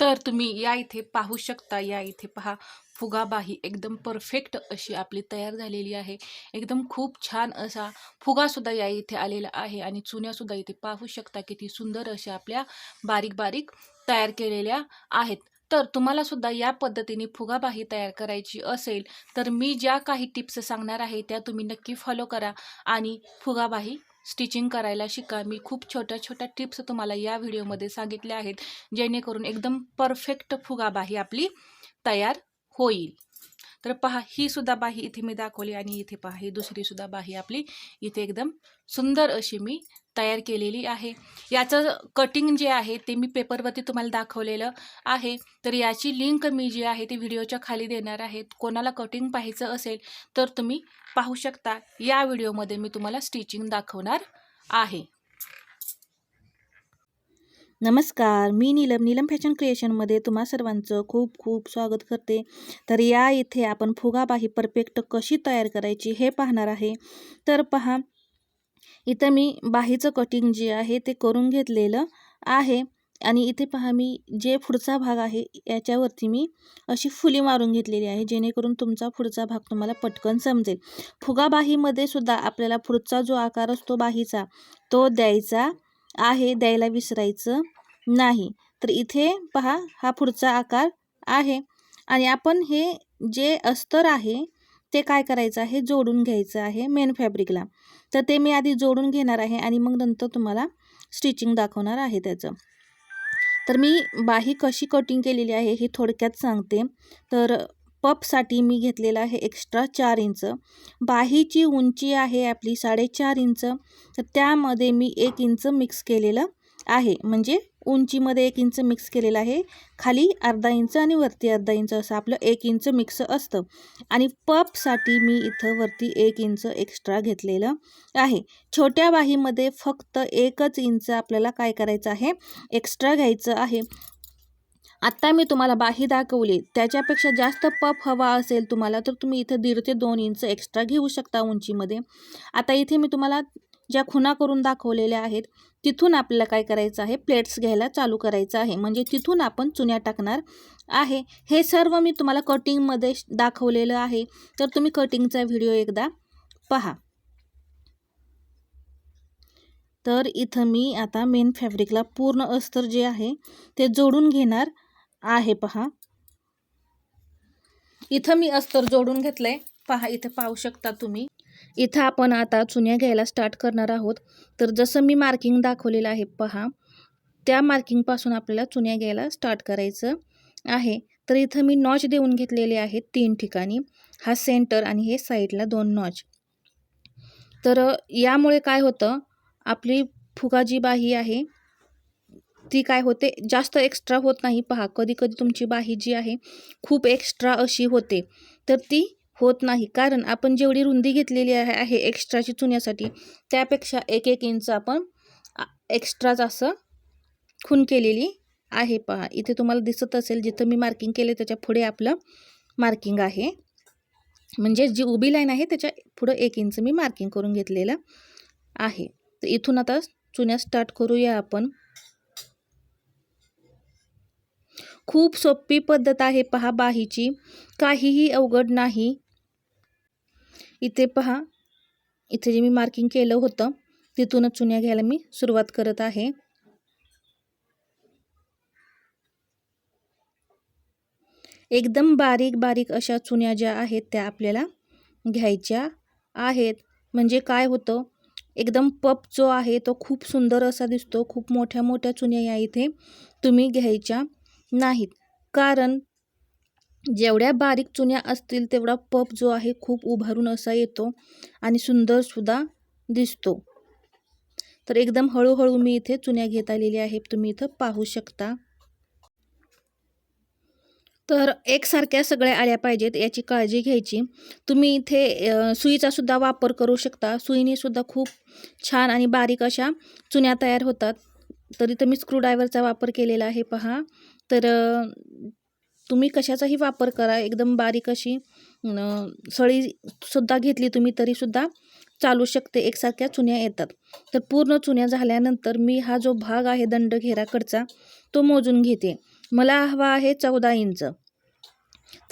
तर तुम्ही या इथे पाहू शकता या इथे पहा. फुगाबाही एकदम परफेक्ट अशी आपली तयार झालेली आहे. एकदम खूप छान असा फुगासुद्धा या इथे आलेला आहे आणि चुन्यासुद्धा इथे पाहू शकता किती सुंदर अशा आपल्या बारीक बारीक तयार केलेल्या आहेत. तर तुम्हाला सुद्धा या पद्धतीने फुगाबाही तयार करायची असेल तर मी ज्या काही टिप्स सांगणार आहे त्या तुम्ही नक्की फॉलो करा आणि फुगाबाही स्टिचिंग करायला शिका. मी खूप छोट्या छोट्या टिप्स तुम्हाला या व्हिडिओमध्ये सांगितल्या आहेत जेणेकरून एकदम परफेक्ट फुगाबाही आपली तयार होईल. तर पहा ही सुद्धा बाही इथे मी दाखवली आणि इथे पहा ही दुसरी सुद्धा बाही आपली इथे एकदम सुंदर अशी मी तयार केलेली आहे. याचं कटिंग जे आहे ते मी पेपरवरती तुम्हाला दाखवलेलं आहे. तर याची लिंक मी जी आहे ती व्हिडिओच्या खाली देणार आहे. कोणाला कटिंग पाहायचं असेल तर तुम्ही पाहू शकता. या व्हिडिओमध्ये मी तुम्हाला स्टिचिंग दाखवणार आहे. नमस्कार मी नीलम. नीलम फॅशन क्रिएशनमध्ये तुम्हा सर्वांचं खूप खूप स्वागत करते. तर या इथे आपण फुगाबाही परफेक्ट कशी तयार करायची हे पाहणार आहे. तर पहा इथं मी बाहीचं कटिंग जे आहे ते करून घेतलेलं आहे. आणि इथे पहा मी जे पुढचा भाग आहे याच्यावरती मी अशी फुली मारून घेतलेली आहे जेणेकरून तुमचा पुढचा भाग तुम्हाला पटकन समजेल. फुगाबाहीमध्ये सुद्धा आपल्याला पुढचा जो आकार असतो बाहीचा तो द्यायचा आहे द्यायला विसरायचं नाही. तर इथे पहा हा पुढचा आकार आहे. आणि आपण हे जे अस्तर आहे ते काय करायचं आहे? जोडून घ्यायचं आहे मेन फॅब्रिकला. तर ते मी आधी जोडून घेणार आहे आणि मग नंतर तुम्हाला स्टिचिंग दाखवणार आहे त्याचं. तर मी बाही कशी कटिंग केलेली आहे हे थोडक्यात सांगते. तर पपसाठी मी घेतलेलं आहे एक्स्ट्रा चार इंच. बाहीची उंची आहे आपली साडेचार इंच. तर त्यामध्ये मी एक इंच मिक्स केलेलं आहे. म्हणजे उंचीमध्ये एक इंच मिक्स केलेलं आहे. खाली अर्धा इंच आणि वरती अर्धा इंच असं आपलं एक इंच मिक्स असतं. आणि पपसाठी मी इथं वरती एक इंच एक्स्ट्रा घेतलेलं आहे. छोट्या बाहीमध्ये फक्त एकच इंच आपल्याला काय करायचं आहे? एक्स्ट्रा घ्यायचं आहे. आत्ता मी तुम्हाला बाही दाखवली. त्याच्यापेक्षा जास्त पफ हवा असेल तुम्हाला तर तुम्ही इथं दीड ते दोन इंच एक्स्ट्रा घेऊ शकता उंचीमध्ये. आता इथे मी तुम्हाला ज्या खुणा करून दाखवलेल्या आहेत तिथून आपल्याला काय करायचं आहे? प्लेट्स घ्यायला चालू करायचं आहे. म्हणजे तिथून आपण चुन्या टाकणार आहे. हे सर्व मी तुम्हाला कटिंगमध्ये दाखवलेलं आहे. तर तुम्ही कटिंगचा व्हिडिओ एकदा पहा. तर इथं मी आता मेन फॅब्रिकला पूर्ण अस्तर जे आहे ते जोडून घेणार आहे पहा. इथं मी अस्तर जोडून घेतलंय. पहा इथं पाहू शकता तुम्ही. इथं आपण आता चुन्या घ्यायला स्टार्ट करणार आहोत. तर जसं मी मार्किंग दाखवलेलं आहे पहा. त्या मार्किंगपासून आपल्याला चुन्या घ्यायला स्टार्ट करायचं आहे. तर इथं मी नॉच देऊन घेतलेले आहेत तीन ठिकाणी. हा सेंटर आणि हे साईडला दोन नॉच तर यामुळे काय होतं? आपली फुगा जी बाही आहे. ती काय होते? जास्त एक्स्ट्रा होत नाही. पहा कधी कधी तुमची बाही जी आहे खूप एक्स्ट्रा अशी होते. तर ती होत नाही. कारण आपण जेवढी रुंदी घेतलेली आहे आहे एक्स्ट्राची चुन्यासाठी त्यापेक्षा एक एक इंच आपण एक्स्ट्राच असं खून केलेली आहे. पहा इथे तुम्हाला दिसत असेल जिथं मी मार्किंग केले त्याच्या पुढे आपलं मार्किंग आहे. म्हणजे जी उभी लाईन आहे त्याच्या पुढं एक इंच मी मार्किंग करून घेतलेलं आहे. तर इथून आता चुन्या स्टार्ट करूया आपण. खूप सोपी पद्धत आहे पहा बाहीची. काहीही अवघड नाही. इथे पहा. इथे जे मी मार्किंग केलं होतं तिथूनच चुन्या घ्यायला मी सुरुवात करत आहे. एकदम बारीक बारीक अशा चुन्या ज्या आहेत त्या आपल्याला घ्यायच्या आहेत. म्हणजे काय होतं? एकदम पप जो आहे तो खूप सुंदर असा दिसतो. खूप मोठ्या मोठ्या चुन्या या इथे तुम्ही घ्यायच्या. नाहीत. कारण जेवढ्या बारीक चुन्या असतील तेवढा पप जो आहे खूप उभारून असा येतो आणि सुंदरसुद्धा दिसतो. तर एकदम हळूहळू मी इथे चुन्या घेत आलेली आहे तुम्ही इथं पाहू शकता. तर एकसारख्या सगळ्या आल्या पाहिजेत याची काळजी घ्यायची. तुम्ही इथे सुईचा सुद्धा वापर करू शकता. सुईनेसुद्धा खूप छान आणि बारीक अशा चुन्या तयार होतात. तर इथं मी स्क्रूड्रायव्हरचा वापर केलेला आहे. पहा. तर तुम्ही कशाचाही वापर करा. एकदम बारीक अशी सळीसुद्धा घेतली तुम्ही तरीसुद्धा चालू शकते. एकसारख्या चुन्या येतात. तर पूर्ण चुन्या झाल्यानंतर मी हा जो भाग आहे दंड घेराकडचा तो मोजून घेते. मला हवा आहे चौदा इंच.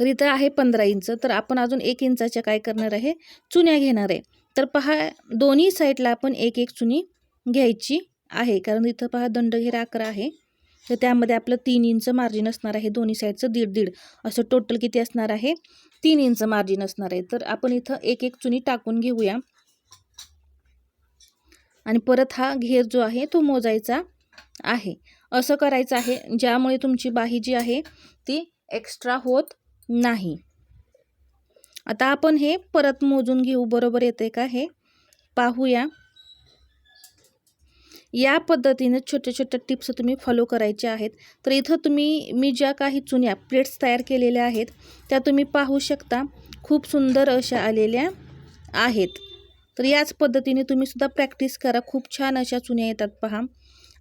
तर इथं आहे पंधरा इंच. तर आपण अजून एक इंचाच्या काय करणार आहे? चुन्या घेणार आहे. तर पहा दोन्ही साईडला आपण एक एक चुनी घ्यायची आहे. कारण इथं पहा दंडघेरा अकरा आहे. तर त्यामध्ये आपलं तीन इंच मार्जिन असणार आहे दोन्ही साईडचं दीड दीड. असं टोटल किती असणार आहे? तीन इंच मार्जिन असणार आहे. तर आपण इथं एक एक चुनी टाकून घेऊया. आणि परत हा घेर जो आहे तो मोजायचा आहे. असं करायचं आहे ज्यामुळे तुमची बाही जी आहे ती एक्स्ट्रा होत नाही. आता आपण हे परत मोजून घेऊ. बरोबर येते का हे? पाहूया. या पद्धतीने छोट्या छोट्या टिप्स तुम्ही फॉलो करायच्या आहेत. तर इथं तुम्ही मी ज्या काही चुन्या प्लेट्स तयार केलेल्या आहेत त्या तुम्ही पाहू शकता. खूप सुंदर अशा आलेल्या आहेत. तर याच पद्धतीने तुम्ही सुद्धा प्रॅक्टिस करा. खूप छान अशा चुन्या येतात पहा.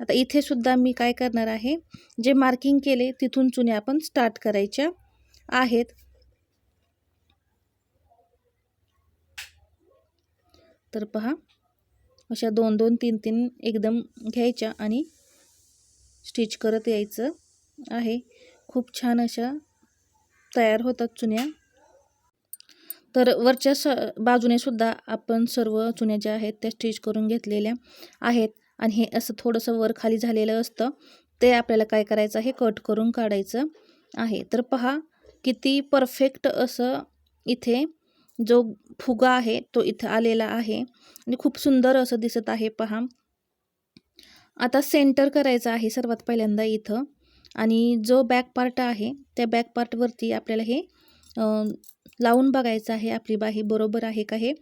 आता इथे सुद्धा मी काय करणार आहे? जे मार्किंग केले तिथून चुन्या आपण स्टार्ट करायच्या आहेत. तर पहा. अशा दोन दोन तीन तीन एकदम घ्यायच्या आणि स्टिच करत यायचं आहे. खूप छान अशा तयार होतात चुन्या. तर वरच्या स बाजूने सुद्धा आपण सर्व चुन्या ज्या आहेत त्या स्टिच करून घेतलेल्या आहेत. आणि हे असं थोडंसं वर खाली झालेलं असतं. ते आपल्याला काय करायचं आहे? कट करून काढायचं आहे. तर पहा किती परफेक्ट असं इथे जो फुगा आहे तो इथं आलेला आहे आणि खूप सुंदर असं दिसत आहे पहा. आता सेंटर करायचं आहे सर्वात पहिल्यांदा इथं आणि जो बॅक पार्ट आहे त्या बॅक पार्टवरती आपल्याला हे लावून बघायचं आहे. आपली बाही बरोबर आहे का हे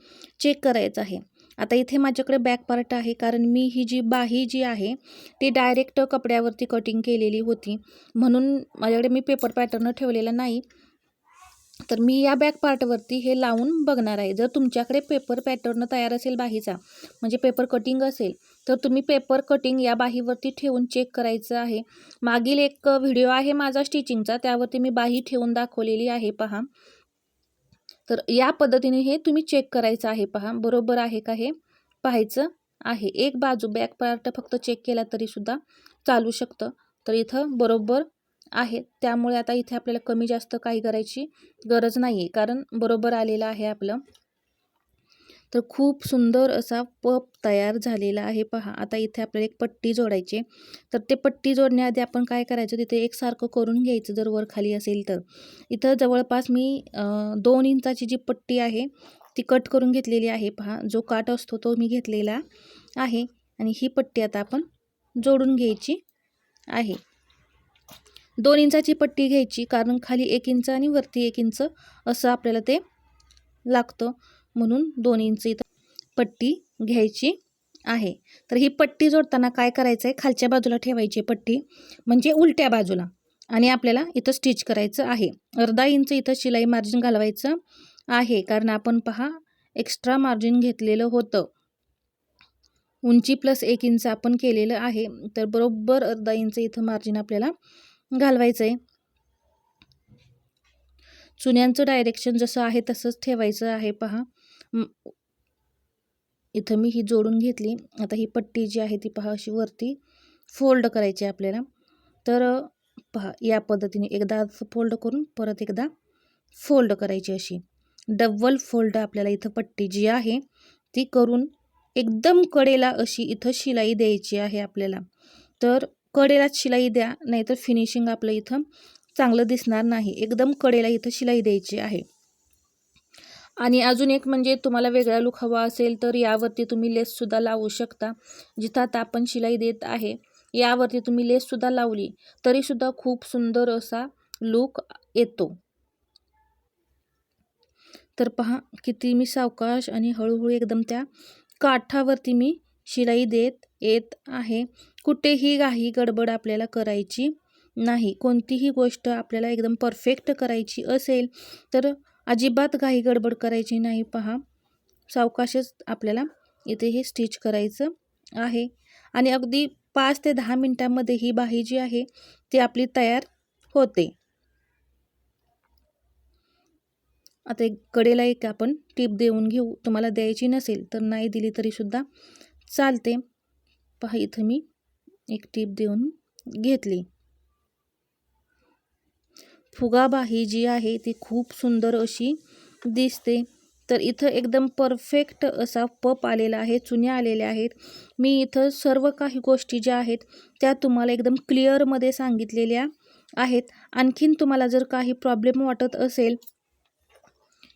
चेक करायचं आहे. आता इथे माझ्याकडे बॅक पार्ट आहे कारण मी ही जी बाही जी आहे ती डायरेक्ट कपड्यावरती कटिंग केलेली होती. म्हणून माझ्याकडे मी पेपर पॅटर्न ठेवलेला नाही. तर मी या बॅक पार्टवरती हे लावून बघणार आहे. जर तुमच्याकडे पेपर पॅटर्न तयार असेल बाहीचा म्हणजे पेपर कटिंग असेल तर तुम्ही पेपर कटिंग या बाहीवरती ठेवून चेक करायचं आहे. मागील एक व्हिडिओ आहे माझा स्टिचिंगचा त्यावरती मी बाही ठेवून दाखवलेली आहे पहा. तर या पद्धतीने हे तुम्ही चेक करायचं आहे पहा. बरोबर आहे का हे? पाहायचं आहे. एक बाजू बॅक पार्ट फक्त चेक केला तरीसुद्धा चालू शकतं. तर इथं बरोबर आहे त्यामुळे आता इथे आपल्याला कमी जास्त काही करायची गरज नाही आहे कारण बरोबर आलेलं आहे आपलं. तर खूप सुंदर असा पप तयार झालेला आहे. पहा आता इथे आपल्याला एक पट्टी जोडायची तर ते पट्टी जोडण्याआधी आपण काय करायचं? तिथे एकसारखं करून घ्यायचं जर वर खाली असेल तर. इथं जवळपास मी दोन इंचाची जी पट्टी आहे ती कट करून घेतलेली आहे. पहा जो काट असतो तो मी घेतलेला आहे. आणि ही पट्टी आता आपण जोडून घ्यायची आहे. दोन इंचाची पट्टी घ्यायची कारण खाली एक इंच आणि वरती एक इंच असं आपल्याला ते लागतं. म्हणून दोन इंच इथं पट्टी घ्यायची आहे. तर ही पट्टी जोडताना काय करायचं आहे खालच्या बाजूला ठेवायची पट्टी म्हणजे उलट्या बाजूला. आणि आपल्याला इथं स्टिच करायचं आहे. अर्धा इंच इथं शिलाई मार्जिन घालवायचं आहे कारण आपण पहा एक्स्ट्रा मार्जिन घेतलेलं होतं. उंची प्लस एक इंच आपण केलेलं आहे. तर बरोबर अर्धा इंच इथं मार्जिन आपल्याला घालवायचं आहे चुन्यांचं डायरेक्शन जसं आहे तसंच ठेवायचं आहे पहा. इथं मी ही जोडून घेतली. आता ही पट्टी जी आहे ती पहा अशी वरती फोल्ड करायची आपल्याला. तर पहा या पद्धतीने एकदा फोल्ड करून परत एकदा फोल्ड करायची अशी. डबल फोल्ड आपल्याला इथं पट्टी जी आहे ती करून एकदम कडेला अशी इथं शिलाई द्यायची आहे आपल्याला. तर कडेला शिलाई द्या नाहीतर फिनिशिंग आपलं इथं चांगलं दिसणार नाही. एकदम कडेला इथं शिलाई द्यायची आहे. आणि अजून एक म्हणजे तुम्हाला वेगळा लुक हवा असेल तर यावरती तुम्ही लेससुद्धा लावू शकता. जिथं आता आपण शिलाई देत आहे यावरती तुम्ही लेससुद्धा लावली तरीसुद्धा खूप सुंदर असा लुक येतो. तर पहा किती मी सावकाश आणि हळूहळू एकदम त्या काठावरती मी शिलाई देत येत आहे. कुठेही काही गडबड आपल्याला करायची नाही. कोणतीही गोष्ट आपल्याला एकदम परफेक्ट करायची असेल तर अजिबात काही गडबड करायची नाही. पहा सावकाशच आपल्याला इथे हे स्टिच करायचं आहे. आणि अगदी पाच ते दहा मिनटामध्ये ही बाही जी आहे ती आपली तयार होते. आता एक कडेला एक आपण टीप देऊन घेऊ. तुम्हाला द्यायची नसेल तर नाही दिली तरीसुद्धा चालते. पहा इथं मी एक टीप देऊन घेतली. फुगाबाही जी आहे ती खूप सुंदर अशी दिसते. तर इथं एकदम परफेक्ट असा पप आलेला आहे चुन्या आलेल्या आहेत. मी इथं सर्व काही गोष्टी ज्या आहेत त्या तुम्हाला एकदम क्लिअरमध्ये सांगितलेल्या आहेत. आणखीन तुम्हाला जर काही प्रॉब्लेम वाटत असेल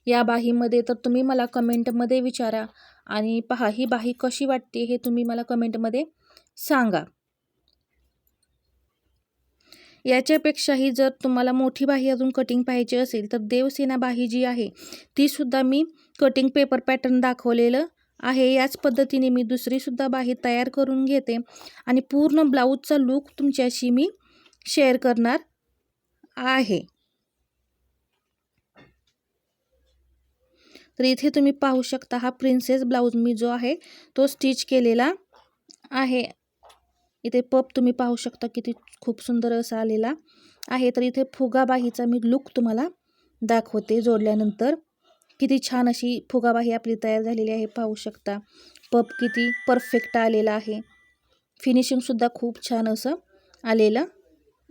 या बाहीमध्ये तर तुम्ही मला कमेंटमध्ये विचारा. आणि पहा ही बाही कशी वाटते हे तुम्ही मला कमेंटमध्ये सांगा. याच्यापेक्षाही जर तुम्हाला मोठी बाही अजून कटिंग पाहिजे असेल तर देवसेना बाही जी आहे तीसुद्धा मी कटिंग पेपर पॅटर्न दाखवलेलं आहे. याच पद्धतीने मी दुसरीसुद्धा बाही तयार करून घेते आणि पूर्ण ब्लाऊजचा लूक तुमच्याशी मी शेअर करणार आहे. तर इथे तुम्ही पाहू शकता हा प्रिन्सेस ब्लाऊज मी जो आहे तो स्टिच केलेला आहे. इथे पप तुम्ही पाहू शकता किती खूप सुंदर असा आलेला आहे. तर इथे फुगाबाहीचा मी लुक तुम्हाला दाखवते जोडल्यानंतर. किती छान अशी फुगाबाही आपली तयार झालेली आहे पाहू शकता. पप किती परफेक्ट आलेला आहे. फिनिशिंगसुद्धा खूप छान असं आलेलं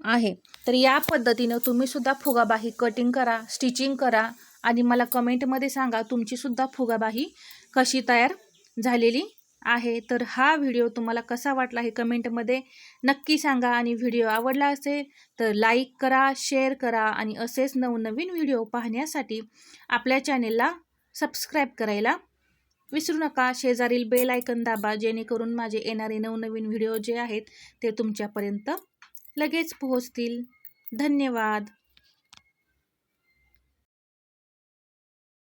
आहे. तर या पद्धतीनं तुम्हीसुद्धा फुगाबाही कटिंग करा स्टिचिंग करा. आणि मला कमेंटमध्ये सांगा तुमचीसुद्धा फुगाबाही कशी तयार झालेली आहे. तर हा व्हिडिओ तुम्हाला कसा वाटला हे कमेंटमध्ये नक्की सांगा आणि व्हिडिओ आवडला असेल तर लाईक करा शेअर करा आणि असेच नवनवीन व्हिडिओ पाहण्यासाठी आपल्या चॅनेलला सबस्क्राईब करायला विसरू नका. शेजारील बेल आयकन दाबा जेणेकरून माझे येणारे नवनवीन व्हिडिओ जे आहेत ते तुमच्यापर्यंत लगेच पोहोचतील. धन्यवाद.